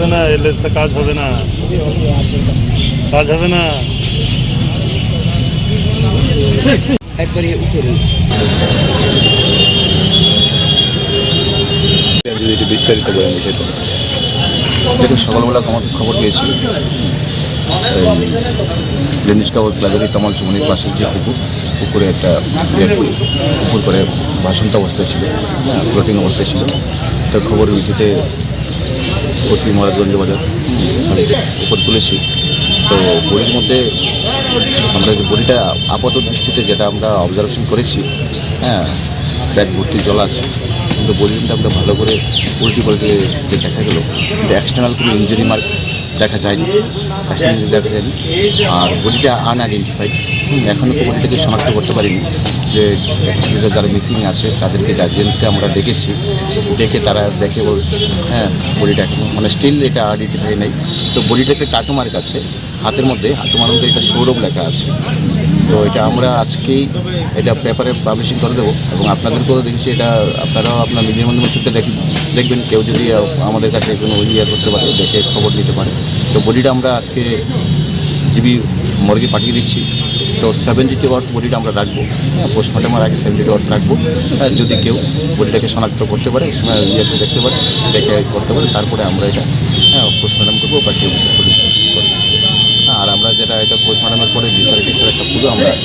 হবে না এলে কাজ হবে না কাজ হবে না বিস্তারিত বলেন বিষয়টা দেখুন, সকালবেলা আমাদের খবর পেয়েছি। লেনিস কাবর ক্লাবের তামাল চুমনির পাশের যে পুকুর, পুকুরে একটা পুকুর করে ভাসন্ত অবস্থায় ছিল ফ্লোটিং অবস্থায় ছিল। তার খবরের ভিত্তিতে ওসি মহারাজগঞ্জ বাজার উপর তুলেছি। তো বডির মধ্যে আমরা যে বডিটা আপাত দৃষ্টিতে যেটা আমরা অবজারভেশন করেছি হ্যাঁ প্যাট ভর্তি জল আছে, কিন্তু বডিটা আমরা ভালো করে উল্টি পাল্টে যে দেখা গেলো এক্সটার্নাল কোনো ইঞ্জুরি মার্ক দেখা যায়নি। কাশ্মীর দেখা যায়নি। আর বডিটা আনআইডেন্টিফাইড এখনও তো বডিটাকে শনাক্ত করতে পারিনি যে যারা মিসিং আছে, তাদেরকে গার্জেনকে আমরা দেখেছি। দেখে তারা দেখে বল হ্যাঁ বডিটা মানে স্টিল এটা আইডেন্টিফাই নেই। তো বডিটাকে একটা কার্টোমার কাছে, হাতের মধ্যে হাতুমার মধ্যে একটা সৌরভ লেখা আছে। তো এটা আমরা আজকেই এটা পেপারে পাবলিশিং করে দেবো এবং আপনাদেরকেও দেখছি এটা আপনারাও আপনার মিডিয়ার মাধ্যমে সূত্রে দেখবেন। কেউ যদি আমাদের কাছে কোনো ইয়ে করতে পারে দেখে খবর নিতে পারে। তো বডিটা আমরা আজকে জিবি মর্গে পাঠিয়ে দিচ্ছি। তো সেভেন্টি টু আওয়ার্স বডিটা আমরা রাখব। পোস্টমর্টমের আগে সেভেন্টি টু আওয়ার্স রাখব। হ্যাঁ, যদি কেউ বডিটাকে শনাক্ত করতে পারে ইয়েতে দেখতে পারে দেখে করতে পারে তারপরে আমরা এটা হ্যাঁ পোস্টমর্টম করব বা কেউ করব হ্যাঁ, আর আমরা যেটা এটা পোস্টমর্টমের পরে ডিসারে টিসারে সবগুলো আমরা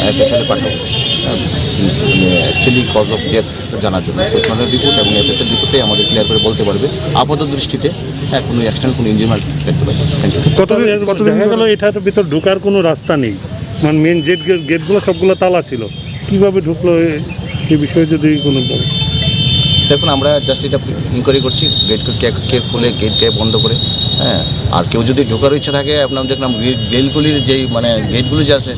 এফএসএলে পাঠাবো। অ্যাকচুয়ালি কজ অফ ডেথ জানার জন্য। পোস্টমর্টম রিপোর্ট এবং এফএসএল রিপোর্টে আমাদের ক্লিয়ার করে বলতে পারবে। আপাত দৃষ্টিতে হ্যাঁ কোনো অ্যাক্সিডেন্ট কোনো ইঞ্জিন দেখতে পাই থ্যাংক ইউ কতদিন দেখা গেল এটার ভিতর ঢোকার কোনো রাস্তা নেই। মানে মেন গেট গেটগুলো সবগুলো তালা ছিল। কীভাবে ঢুকলো এ- এই বিষয়ে যদি কোনো বলেন। দেখুন আমরা জাস্ট এটা ইনকোয়ারি করছি। গেট কে কে খুলে গেট কে বন্ধ করে। হ্যাঁ আর কেউ যদি ঢোকার ইচ্ছা থাকে, আপনার দেখলাম গেটগুলির যেই মানে গেটগুলি যে আছে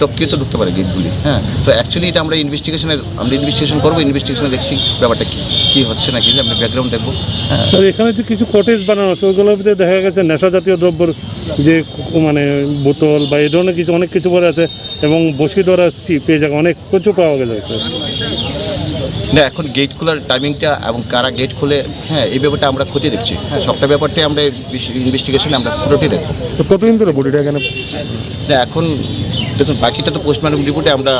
টপকিয়ে তো ঢুকতে পারে গেটগুলি হ্যাঁ। তো অ্যাকচুয়ালি এটা আমরা ইনভেস্টিগেশনের আমরা ইনভেস্টিগেশন করব ইনভেস্টিগেশনে দেখছি ব্যাপারটা কী কী হচ্ছে না কি আমরা ব্যাকগ্রাউন্ড দেখব হ্যাঁ। স্যার এখানে যে কিছু কটেজ বানানো আছে, ওইগুলোর ভিতরে দেখা গেছে নেশা জাতীয় দ্রব্যর যে মানে বোতল বা এই ধরনের কিছু, অনেক কিছু পরে আছে, এবং বসি ধরা পেয়ে যাবে অনেক প্রচুর পাওয়া গেছে না এখন গেট খোলার টাইমিংটা এবং কারা গেট খুলে হ্যাঁ এই ব্যাপারটা আমরা খতিয়ে দেখছি। হ্যাঁ সবটা ব্যাপারটাই আমরা ইনভেস্টিগেশন আমরা পুরোটাই দেখব। তো কতদিন ধরে বডিটা এখানে? না এখন দেখুন বাকিটা তো পোস্টমর্টম রিপোর্টে আমরা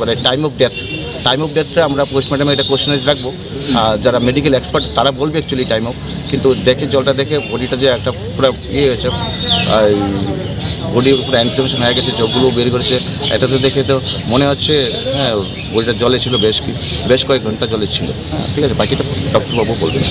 মানে time of death time of ডেথটা আমরা পোস্টমর্টমে এটা কোশ্চেনারি রাখব। আর যারা মেডিকেল এক্সপার্ট তারা বলবে অ্যাকচুয়ালি টাইম অফ কিন্তু দেখে, জলটা দেখে বডিটা যে একটা পুরো ইয়ে হয়েছে বডি পুরো ইনফ্লেমেশন হয়ে গেছে, চোখগুলো বের করেছে, এটা তো দেখে তো মনে হচ্ছে হ্যাঁ বডিটা জলে ছিল, বেশ কি, বেশ কয়েক ঘণ্টা জলে ছিল। হ্যাঁ ঠিক আছে, বাকিটা ডক্টরবাবু বলবেন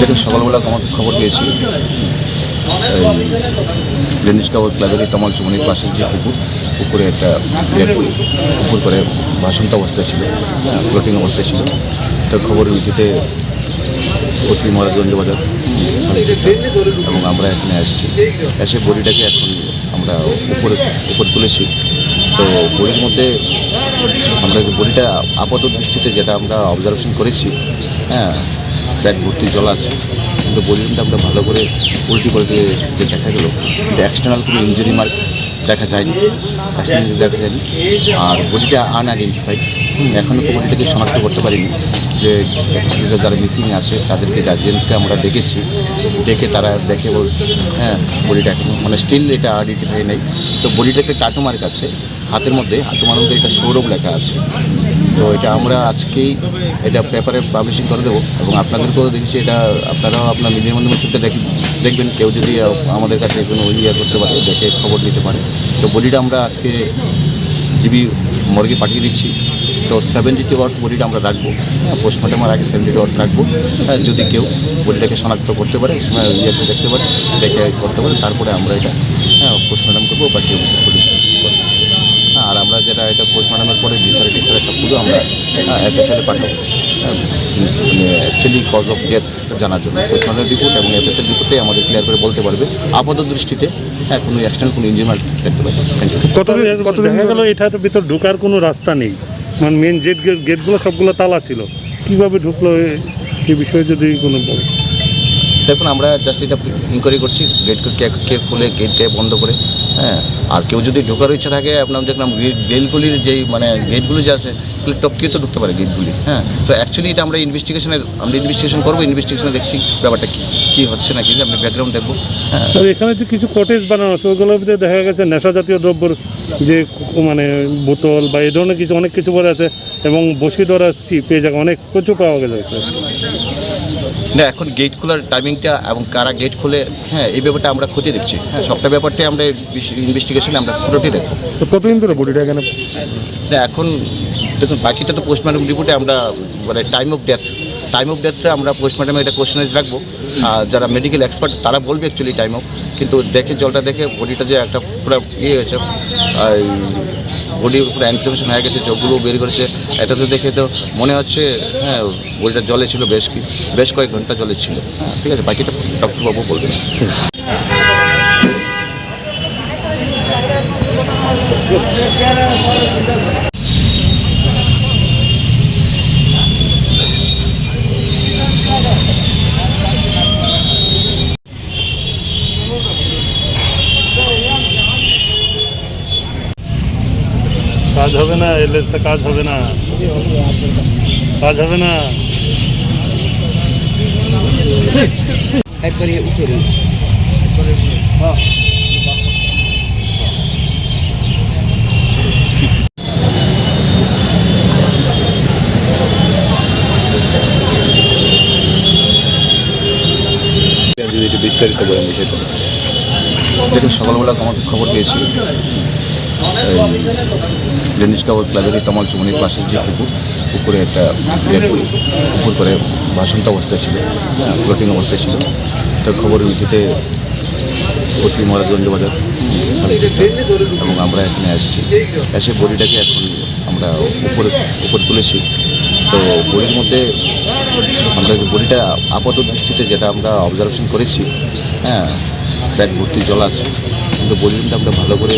যদি সকালবেলা আমাদের খবর পেয়েছি। লেনিস কাবার ক্লাবের তামাল চুমনির পাশের যে পুকুর, পুকুরে একটা করে- পুকুর করে ভাসন্ত অবস্থায় ছিল ফ্লোটিং অবস্থায় ছিল। তো খবরের ভিত্তিতে ওসি মহারাজগঞ্জ বাজার এবং আমরা এখানে আসছি এসে বডিটাকে এখন আমরা উপরে, উপর তুলেছি। তো বডির মধ্যে আমরা যে বডিটা আপাত দৃষ্টিতে যেটা আমরা অবজারভেশন করেছি হ্যাঁ প্যাট ভর্তি জল আছে, কিন্তু বডিটা আমরা ভালো করে উল্টি পাল্টে যে দেখা গেলো, কিন্তু এক্সটার্নাল কোনো ইঞ্জুরি মার্ক দেখা যায়নি এক্সটার্নাল দেখা যায়নি, আর বডিটা আনআইডেন্টিফাইড এখনও তো বডিটাকে শনাক্ত করতে পারিনি, যে যারা মিসিং আছে, তাদেরকে গার্জিয়ানকে আমরা ডেকেছি ডেকে তারা দেখে বল হ্যাঁ বডিটা এখন মানে স্টিল এটা আইডেন্টিফাই নেই তো বডিটাকে টাটু মার্ক আছে হাতের মধ্যে হাতুমার মধ্যে এটা সৌরভ লেখা আছে। তো এটা আমরা আজকেই এটা পেপারে পাবলিশিং করে দেবো এবং আপনাদেরকেও দেখেছি এটা আপনারাও আপনার মিডিয়ার মাধ্যমে সেটা দেখ- দেখবেন। কেউ যদি আমাদের কাছে কোনো ইয়ে করতে পারে দেখে খবর নিতে পারে। তো বডিটা আমরা আজকে জিবি মর্গে পাঠিয়ে দিচ্ছি। তো সেভেন্টি টু আওয়ার্স বডিটা আমরা রাখব। পোস্টমর্টমের আগে সেভেন্টি টু আওয়ার্স রাখব। হ্যাঁ, যদি কেউ বডিটাকে শনাক্ত করতে পারে ইয়েতে দেখতে পারে দেখে করতে পারে তারপরে আমরা এটা হ্যাঁ পোস্টমর্টম করব বা কেউ পুলিশ করব হ্যাঁ, আর আমরা যেটা এটা পোস্টমর্টমের পরে বিচারে টিচারে সবগুলো আমরা এফএসএলে পাঠাবো। অ্যাকচুয়ালি কজ অফ ডেথ জানার জন্য। পোস্টমর্টম রিপোর্ট এবং এফএসএল রিপোর্টে আমাদের ক্লিয়ার করে বলতে পারবে। আপাত দৃষ্টিতে হ্যাঁ কোনো অ্যাক্সিডেন্ট কোনো ইঞ্জিন দেখতে পাবে থ্যাংক ইউ কতদিন কতদিন দেখা গেল এটার ভিতর ঢোকার কোনো রাস্তা নেই। মানে মেন গেট গেটগুলো সবগুলো তালা ছিল। কীভাবে ঢুকলো এ- এই বিষয়ে যদি কোনো বলে। দেখুন আমরা জাস্ট এটা ইনকোয়ারি করছি গেট কে খুলে গেট বন্ধ করে। হ্যাঁ আর কেউ যদি ঢোকার ইচ্ছা থাকে, আপনার দেখলাম গেটগুলির যেই মানে গেটগুলি যে আছে, এগুলো টপকিয়ে তো ঢুকতে পারে গেটগুলি হ্যাঁ। তো অ্যাকচুয়ালি এটা আমরা ইনভেস্টিগেশনে আমরা ইনভেস্টিগেশন করব ইনভেস্টিগেশনে দেখছি ব্যাপারটা কী কী হচ্ছে না কি আমরা ব্যাকগ্রাউন্ড দেখব হ্যাঁ। স্যার এখানে যে কিছু কটেজ বানানো আছে ওগুলোর ভিতরে দেখা গেছে নেশা জাতীয় দ্রব্যর যে মানে বোতল বা এই ধরনের কিছু, অনেক কিছু পরে আছে, এবং বসি ধরা পেয়ে যাবে অনেক প্রচুর পাওয়া গেছে না এখন গেট খোলার টাইমিংটা এবং কারা গেট খুলে হ্যাঁ এই ব্যাপারটা আমরা খতিয়ে দেখছি। হ্যাঁ সবটা ব্যাপারটাই আমরা ইনভেস্টিগেশনে আমরা পুরোটাই দেখব। তো কতদিন ধরে বডিটা এখানে? না এখন দেখুন বাকিটা তো পোস্টমর্টম রিপোর্টে আমরা মানে time of death time of ডেথটা আমরা পোস্টমর্টমে এটা কোশ্চেনাইজ রাখব। আর যারা মেডিকেল এক্সপার্ট তারা বলবে অ্যাকচুয়ালি টাইম অফ কিন্তু দেখে জলটা দেখে বডিটা যে একটা পুরো ইয়ে হয়েছে আর বডির পুরো ইনফ্লামেশন হয়ে গেছে চোখগুলো বের করেছে। এটা তো দেখে তো মনে হচ্ছে হ্যাঁ বডিটা জলে ছিল, বেশ কি, বেশ কয়েক ঘণ্টা জলে ছিল। হ্যাঁ ঠিক আছে, বাকিটা ডক্টরবাবু বলবেন কাজ হবে না এলএসে কাজ হবে না। কাজ হবে না। একবারে উপরে যদি একটু বিস্তারিত বলেন বিষয়টা। দেখুন সকালবেলা আমাদের খবর পেয়েছি। লেনিস কাবার ক্লাবের এই তামাল চুমনির পাশের যে পুকুর, পুকুরে একটা করে- পুকুর করে ভাসন্ত অবস্থায় ছিল ফ্লোটিং অবস্থায় ছিল। তার খবরের ভিত্তিতে ওসি মহারাজগঞ্জ বাজার এবং আমরা এখানে আসছি। এসে বডিটাকে এখন আমরা উপরে, উপর তুলেছি। তো বডির মধ্যে আমরা যে বডিটা আপাত দৃষ্টিতে যেটা আমরা অবজারভেশন করেছি হ্যাঁ প্যাট ভর্তি জল আছে। কিন্তু বডিটা আমরা ভালো করে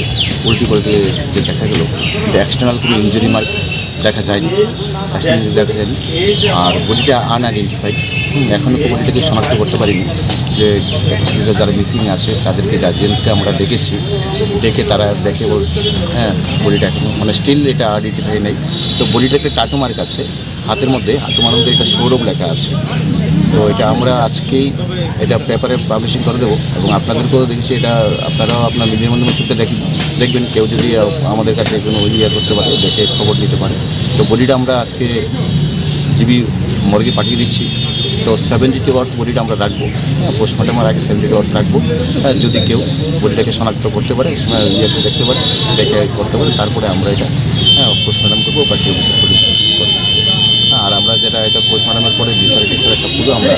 উল্টি পাল্টে যে দেখা গেলো। এক্সটার্নাল কোনো ইঞ্জুরি মার্ক দেখা যায়নি এক্সটার্নাল দেখা যায়নি। আর বডিটা আনআইডেন্টিফাইড এখনও তো বডিটাকে শনাক্ত করতে পারিনি যে যারা মিসিং আছে, তাদেরকে গার্জিয়ানকে আমরা দেখেছি। দেখে তারা দেখে বল হ্যাঁ বডিটা এখন মানে স্টিল এটা আইডেন্টিফাই নেই। তো বডিটাকে টাটু মার্ক আছে, হাতের মধ্যে হাতুমার মধ্যে এটা সৌরভ লেখা আছে। তো এটা আমরা আজকেই এটা পেপারে পাবলিশিং করে দেবো এবং আপনাদেরকেও দেখেছি এটা আপনারাও আপনার মিডিয়ার মাধ্যমে দেখ দেখবেন। কেউ যদি আমাদের কাছে কোনো ইয়ে করতে পারে দেখে খবর নিতে পারে। তো বডিটা আমরা আজকে জিবি মর্গে পাঠিয়ে দিচ্ছি। তো সেভেন্টি টু আওয়ার্স বডিটা আমরা রাখব। পোস্টমর্টমের আগে সেভেন্টি টু আওয়ার্স রাখব। হ্যাঁ, যদি কেউ বডিটাকে শনাক্ত করতে পারে ইয়েতে দেখতে পারে দেখে করতে পারে তারপরে আমরা এটা হ্যাঁ পোস্টমর্টম করব বা কেউ যেটা এটা পোস্টমর্টমের পরে বিচারে টিচারে সবগুলো আমরা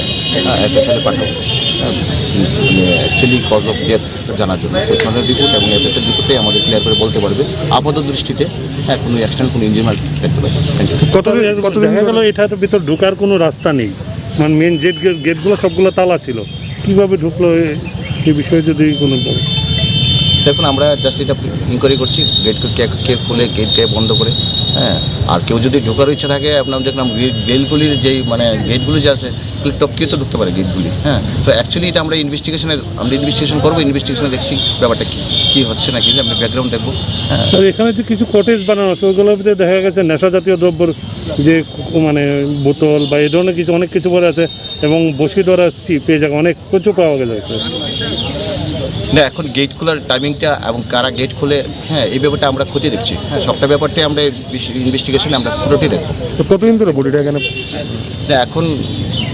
এফএসএলে পাঠাবো। অ্যাকচুয়ালি কজ অফ ডেথ জানার জন্য। পোস্টমর্টম রিপোর্ট এবং এফএসএল রিপোর্টে আমাদের ক্লিয়ার করে বলতে পারবে। আপাত দৃষ্টিতে হ্যাঁ কোনো অ্যাক্সিডেন্ট কোনো ইঞ্জিনিয়ার দেখতে পাই থ্যাংক ইউ কতদিন কতদিন দেখা গেল এটার ভিতর ঢোকার কোনো রাস্তা নেই। মানে মেন গেট গেটগুলো সবগুলো তালা ছিল। কীভাবে ঢুকলো এ- এই বিষয়ে যদি কোনো বল- দেখুন আমরা জাস্ট এটা ইনকোয়ারি করছি। গেট কে কে খুলে গেট কে বন্ধ করে। হ্যাঁ আর কেউ যদি ঢোকার ইচ্ছা থাকে, আপনার দেখলাম গেটগুলির যেই মানে গেটগুলি যে আছে টপকিয়ে তো ঢুকতে পারে গেটগুলি হ্যাঁ। তো অ্যাকচুয়ালি এটা আমরা ইনভেস্টিগেশনের আমরা ইনভেস্টিগেশন করব ইনভেস্টিগেশনে দেখছি ব্যাপারটা কী কী হচ্ছে না কি আমরা ব্যাকগ্রাউন্ড দেখব হ্যাঁ। স্যার এখানে যে কিছু কটেজ বানানো আছে, ওইগুলোর ভিতরে দেখা গেছে নেশা জাতীয় দ্রব্যর যে মানে বোতল বা এই ধরনের কিছু, অনেক কিছু পরে আছে, এবং বসি ধরা পেয়ে যাবে অনেক প্রচুর পাওয়া গেছে। না এখন গেট খোলার টাইমিংটা এবং কারা গেট খুলে হ্যাঁ এই ব্যাপারটা আমরা খতিয়ে দেখছি। হ্যাঁ সবটা ব্যাপারটাই আমরা ইনভেস্টিগেশনে আমরা পুরোটাই দেখব। তো কতদিন ধরে বডিটা এখানে? না এখন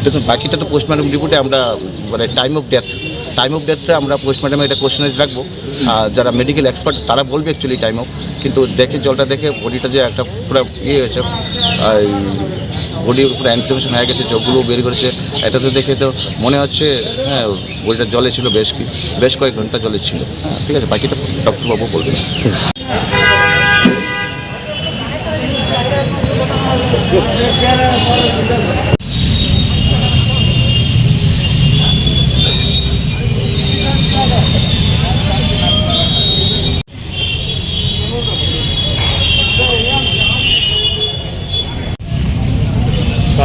দেখুন বাকিটা তো পোস্টমর্টম রিপোর্টে আমরা মানে time of death time of ডেথটা আমরা পোস্টমর্টমে একটা কোশ্চেনেজ রাখব। আর যারা মেডিকেল এক্সপার্ট তারা বলবে অ্যাকচুয়ালি টাইম অফ কিন্তু দেখে, জলটা দেখে বডিটা যে একটা পুরো ইয়ে হয়েছে বডি পুরো ইনফ্লামেশন হয়ে গেছে, চোখগুলো বের করেছে, এটা তো দেখে তো মনে হচ্ছে হ্যাঁ বডিটা জলে ছিল, বেশ কি, বেশ কয়েক ঘণ্টা জলে ছিল। হ্যাঁ ঠিক আছে, বাকিটা ডক্টরবাবু বলবেন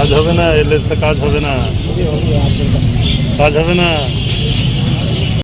কাজ হবে না এলে কাজ হবে না। কাজ হবে না।